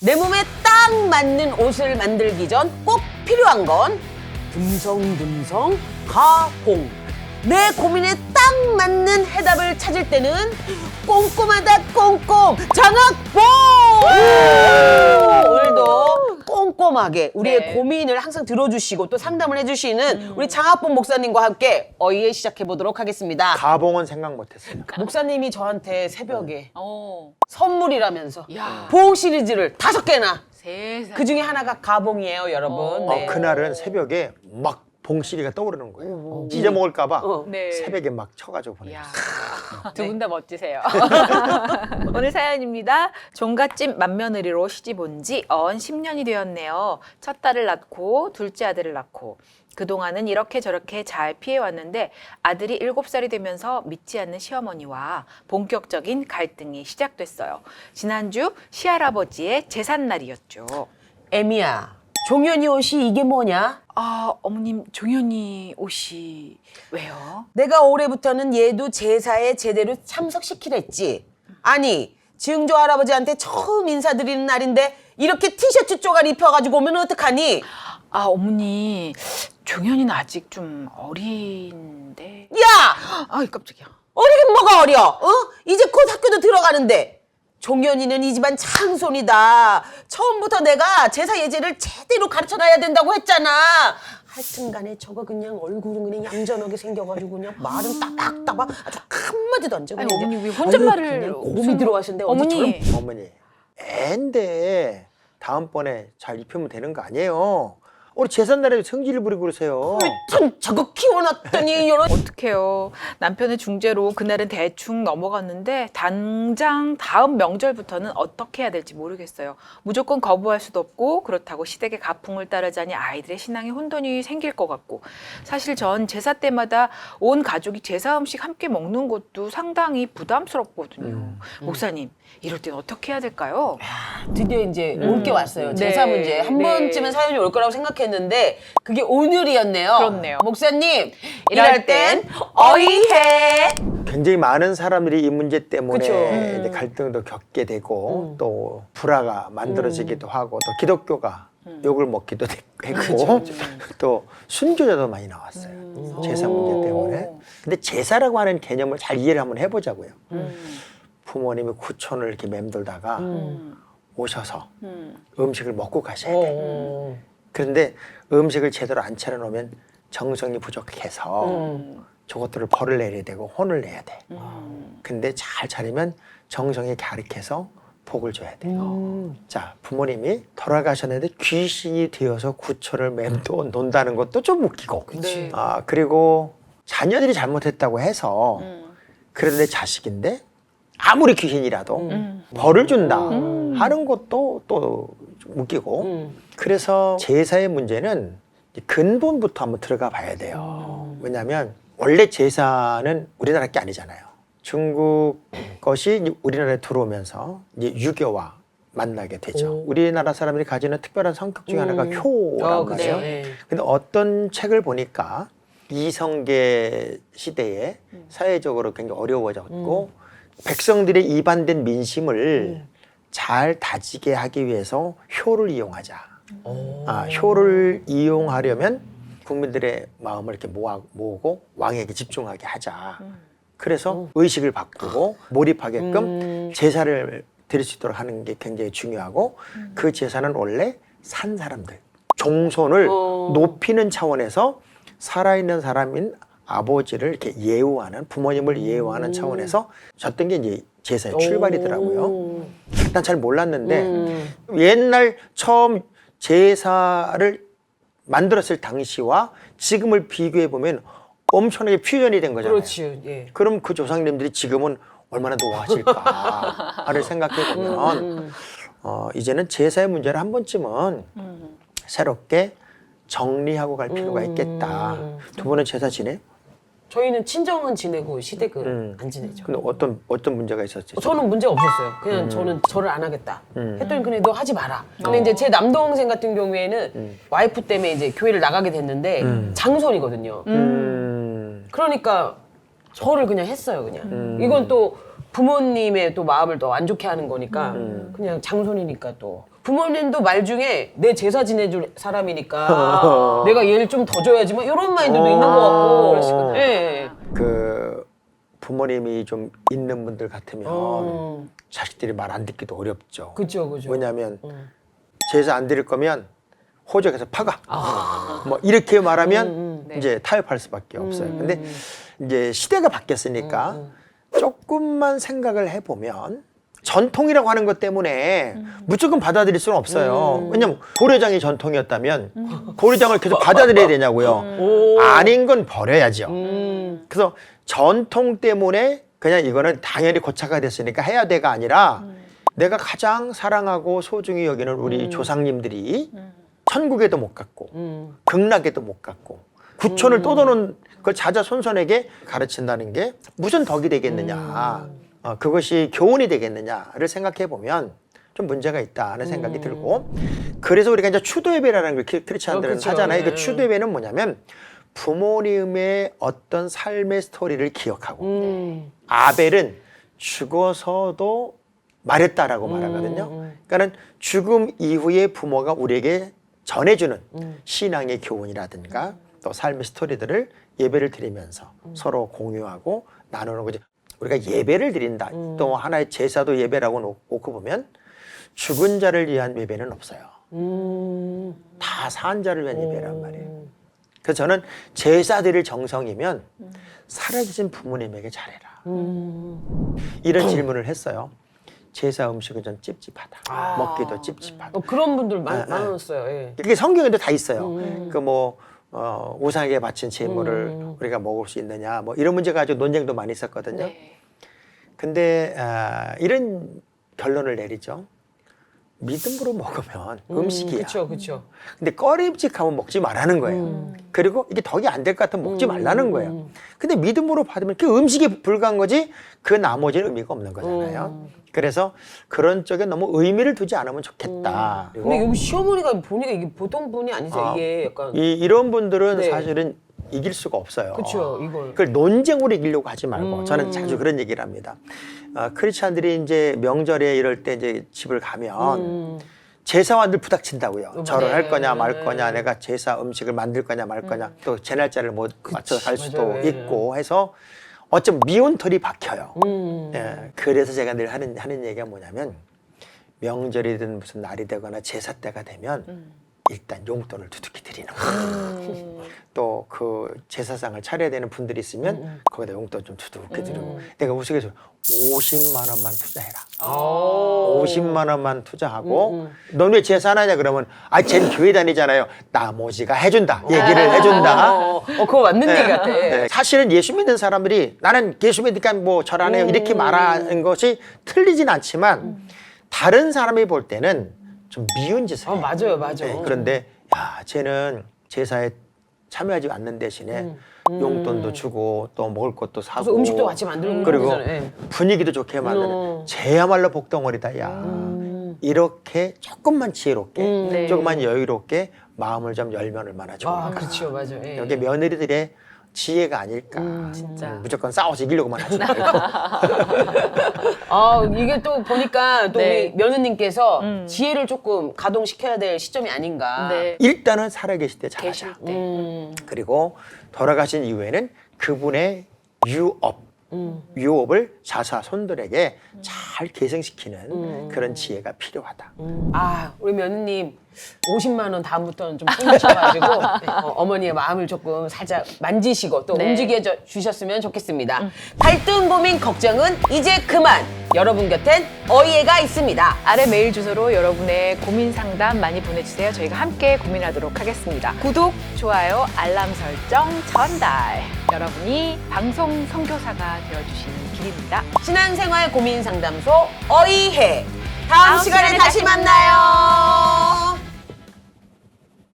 내 몸에 딱 맞는 옷을 만들기 전 꼭 필요한 건 듬성듬성 가홍. 내 고민에 딱 맞는 해답을 찾을 때는 꼼꼼하다 꼼꼼 장학봉! 오늘도 꼼꼼하게 우리의 네. 고민을 항상 들어주시고 또 상담을 해주시는 우리 장학봉 목사님과 함께 어이에 시작해 보도록 하겠습니다. 가봉은 생각 못했어요. 목사님이 저한테 새벽에 어. 선물이라면서 야. 보험 시리즈를 다섯 개나 세상. 그 중에 하나가 가봉이에요, 여러분. 어, 어, 네. 그날은 새벽에 막 봉시리가 떠오르는 거예요. 찢어 먹을까봐 어. 네. 새벽에 막 쳐가지고 보내요. 야. 네. 두분 다 멋지세요. 오늘 사연입니다. 종갓집 맏며느리로 시집 온 지 언 10년이 되었네요. 첫 딸을 낳고 둘째 아들을 낳고 그동안은 이렇게 저렇게 잘 피해왔는데 아들이 7살이 되면서 믿지 않는 시어머니와 본격적인 갈등이 시작됐어요. 지난주 시할아버지의 제삿날이었죠. 에미야, 종현이 옷이 이게 뭐냐? 아, 어머님 종현이 옷이 왜요? 내가 올해부터는 얘도 제사에 제대로 참석시키랬지. 아니, 증조 할아버지한테 처음 인사드리는 날인데 이렇게 티셔츠 쪼가리 입혀가지고 오면 어떡하니? 아, 어머니 종현이는 아직 좀 어린데. 야! 아, 깜짝이야. 어리긴 뭐가 어려? 어? 이제 곧 학교도 들어가는데. 종현이는 이 집안 장손이다. 처음부터 내가 제사 예제를 제대로 가르쳐놔야 된다고 했잖아. 하여튼간에 저거 그냥 얼굴은 그냥 얌전하게 생겨가지고 그냥 말은 따박따박 아주 한마디도 안 적어. 아니, 어머니 왜 혼잣말을 곰이 무슨- 들어가시는데 어머니. 어머니, 애인데 다음번에 잘 입히면 되는 거 아니에요. 우리 제삿날에 성질을 부리고 그러세요. 참 저거 키워놨더니 이런 어떡해요. 남편의 중재로 그날은 대충 넘어갔는데 당장 다음 명절부터는 어떻게 해야 될지 모르겠어요. 무조건 거부할 수도 없고 그렇다고 시댁의 가풍을 따르자니 아이들의 신앙에 혼돈이 생길 것 같고 사실 전 제사 때마다 온 가족이 제사 음식 함께 먹는 것도 상당히 부담스럽거든요. 음. 목사님 이럴 땐 어떻게 해야 될까요? 드디어 이제 올 게 왔어요. 제사 네, 문제. 한 네. 번쯤은 사연이 올 거라고 생각했는데 그게 오늘이었네요. 그렇네요. 목사님, 이럴 일할 땐 어이해. 굉장히 많은 사람들이 이 문제 때문에 그쵸. 이제 갈등도 겪게 되고 또 불화가 만들어지기도 하고 또 기독교가 욕을 먹기도 되- 했고 또 순교자도 많이 나왔어요. 제사 문제 때문에. 근데 제사라고 하는 개념을 잘 이해를 한번 해보자고요. 음. 부모님이 구촌을 이렇게 맴돌다가 음. 오셔서 음. 음식을 먹고 가셔야 돼. 어. 그런데 음식을 제대로 안 차려놓으면 정성이 부족해서 음. 저것들을 벌을 내야 되고 혼을 내야 돼. 음. 근데 잘 차리면 정성이 가르쳐서 복을 줘야 돼. 음. 자, 부모님이 돌아가셨는데 귀신이 되어서 구초를 맴도 논다는 것도 좀 웃기고. 그치. 아, 그리고 자녀들이 잘못했다고 해서 음. 그래도 내 자식인데 아무리 귀신이라도 음. 벌을 준다 음. 하는 것도 또 좀 웃기고. 음. 그래서 제사의 문제는 이 근본부터 한번 들어가 봐야 돼요. 왜냐하면 원래 제사는 우리나라 게 아니잖아요. 중국 것이 우리나라에 들어오면서 이제 유교와 만나게 되죠. 오. 우리나라 사람들이 가지는 특별한 성격 중에 하나가 음. 효란 어, 말이에요. 그죠. 예. 근데 어떤 책을 보니까 이성계 시대에 사회적으로 굉장히 어려워졌고 백성들의 이반된 민심을 잘 다지게 하기 위해서 효를 이용하자. 어. 아, 효를 이용하려면 국민들의 마음을 이렇게 모아, 모으고 왕에게 집중하게 하자. 그래서 의식을 바꾸고 몰입하게끔 음. 제사를 드릴 수 있도록 하는 게 굉장히 중요하고 그 제사는 원래 산 사람들, 종손을 어. 높이는 차원에서 살아있는 사람인 아버지를 이렇게 예우하는 부모님을 예우하는 차원에서 졌던 게 이제 제사의 출발이더라고요. 오. 난잘 몰랐는데 음. 옛날 처음 제사를 만들었을 당시와 지금을 비교해 보면 엄청나게 퓨전이 된 거잖아요. 그렇지. 예. 그럼 그 조상님들이 지금은 얼마나 노하실까를 생각해 보면 어, 이제는 제사의 문제를 한 번쯤은 음. 새롭게 정리하고 갈 필요가 있겠다. 음. 두 분은 제사 지내? 저희는 친정은 지내고 시댁은 음. 안 지내죠. 근데 어떤 어떤 문제가 있었지? 어, 저는 문제 없었어요. 그냥 저는 절을 안 하겠다. 음. 했더니 그래 너 하지 마라. 근데 이제 제 남동생 같은 경우에는 음. 와이프 때문에 이제 교회를 나가게 됐는데 장손이거든요. 음. 그러니까 절을 그냥 했어요. 그냥 음. 이건 또 부모님의 또 마음을 더 안 좋게 하는 거니까 음. 그냥 장손이니까 또 부모님도 말 중에 내 제사 지내줄 사람이니까 내가 얘를 좀 더 줘야지 뭐 이런 마인드도 있는 것 같고. 그러시구나. 예. 그 부모님이 좀 있는 분들 같으면 어. 자식들이 말 안 듣기도 어렵죠. 그죠, 그죠. 왜냐하면 음. 제사 안 드릴 거면 호적에서 파가. 뭐 이렇게 말하면 아. 음, 네. 이제 타협할 수밖에 없어요. 근데 이제 시대가 바뀌었으니까 음, 조금만 생각을 해보면 전통이라고 하는 것 때문에 무조건 받아들일 수는 없어요. 음. 왜냐면 고려장이 전통이었다면 고려장을 계속 받아들여야 되냐고요. 오. 아닌 건 버려야죠. 음. 그래서 전통 때문에 그냥 이거는 당연히 고차가 됐으니까 해야 돼가 아니라 내가 가장 사랑하고 소중히 여기는 우리 조상님들이 천국에도 못 갔고 음. 극락에도 못 갔고 구촌을 떠도는 그 자자 손손에게 가르친다는 게 무슨 덕이 되겠느냐 어, 그것이 교훈이 되겠느냐를 생각해 보면 좀 문제가 있다는 생각이 들고 그래서 우리가 이제 추도 예배라는 걸 크- 크리스찬들은 어. 하잖아요. 그 네. 추도 예배는 뭐냐면 부모님의 어떤 삶의 스토리를 기억하고 음. 아벨은 죽어서도 말했다라고 음, 말하거든요. 그러니까는 죽음 이후에 부모가 우리에게 전해주는 음. 신앙의 교훈이라든가 또 삶의 스토리들을 예배를 드리면서 음. 서로 공유하고 나누는 거죠. 우리가 예배를 드린다. 음. 또 하나의 제사도 예배라고 놓- 놓고 보면 죽은 자를 위한 예배는 없어요. 음. 다산 자를 위한 예배란 말이에요. 그래서 저는 제사 드릴 정성이면 살아계신 부모님에게 잘해라. 음. 이런 질문을 했어요. 제사 음식은 좀 찝찝하다. 먹기도 찝찝하다. 어, 그런 분들 많, 네, 네. 많았어요. 예. 이게 성경에도 다 있어요. 음. 그뭐 어, 우상에게 바친 제물을 음. 우리가 먹을 수 있느냐, 뭐 이런 문제 가지고 논쟁도 많이 있었거든요. 네. 근데 아, 이런 결론을 내리죠. 믿음으로 먹으면 음 식이야. 그렇죠, 그렇죠. 근데 꺼림칙하면 먹지 말라는 거예요. 음. 그리고 이게 덕이 안 될 것 같으면 먹지 말라는 거예요. 근데 믿음으로 받으면 그 음식에 불과한 거지 그 나머지는 의미가 없는 거잖아요. 그래서 그런 쪽에 너무 의미를 두지 않으면 좋겠다. 그리고 근데 여기 시어머니가 보니까 이게 보통 분이 아니세요. 아, 이게 약간 이, 이런 분들은 네. 사실은 이길 수가 없어요. 그렇죠. 이걸 그걸 논쟁으로 이기려고 하지 말고 음. 저는 자주 그런 얘기를 합니다. 아, 크리스찬들이 이제 명절에 이럴 때 이제 집을 가면 음. 제사원들 부닥친다고요. 절을 할 거냐 말 네. 거냐, 내가 제사 음식을 만들 거냐 말 거냐, 또 제 날짜를 못 맞춰서 갈 수도 맞아요. 예. 있고 해서 어쩜 미운 털이 박혀요. 음. 예, 그래서 제가 늘 하는 하는 얘기가 뭐냐면 명절이든 무슨 날이 되거나 제사 때가 되면 일단 용돈을 두둑히 드리는 거예요. 또 그 제사상을 차려야 되는 분들이 있으면 거기다 용돈 좀 두둑히 드리고 내가 우스갯소리 50만 원만 투자해라. 오. 50만 원만 투자하고 넌 왜 제사하냐 그러면 아 쟤는 교회 다니잖아요. 나머지가 해준다. 얘기를 해준다. 어, 어, 그거 맞는 얘기 같아. 네, 사실은 예수 믿는 사람들이 나는 예수 믿으니까 뭐절안 해요 이렇게 말하는 것이 틀리진 않지만 다른 사람이 볼 때는 좀 미운 짓을 어, 해요. 맞아요, 맞아요. 네, 그런데 야 쟤는 제사에 참여하지 않는 대신에 용돈도 주고 또 먹을 것도 사고 그래서 음식도 같이 만들고 그리고 그러잖아요. 예. 분위기도 좋게 만드는 음. 쟤야말로 복덩어리다 야 이렇게 조금만 지혜롭게 음. 네. 조금만 여유롭게 마음을 좀 열면 얼마나 좋을까 아, 그렇죠, 맞아요. 예. 여기 며느리들의 지혜가 아닐까 진짜. 음, 무조건 싸워서 이기려고만 하지 말고 아, 이게 또 보니까 또 네. 우리 며느님께서 음. 지혜를 조금 가동시켜야 될 시점이 아닌가. 네. 일단은 살아계실 때 잘하자 계실 때. 음. 그리고 돌아가신 이후에는 그분의 유업 음. 유업을 자사 손들에게 잘 계승시키는 음. 그런 지혜가 필요하다. 아, 우리 며느님 50만 원 다음부터는 좀 뿌리셔가지고 어, 어머니의 마음을 조금 살짝 만지시고 또 네. 움직여 줘- 주셨으면 좋겠습니다. 갈등 고민 걱정은 이제 그만. 여러분 곁엔 어이해가 있습니다. 아래 메일 주소로 여러분의 고민 상담 많이 보내주세요. 저희가 함께 고민하도록 하겠습니다. 구독, 좋아요, 알람 설정, 전달. 여러분이 방송 선교사가 되어주시는 길입니다. 신앙생활 고민 상담소 어이해. 다음, 다음 시간에 시간에 다시 다시 만나요.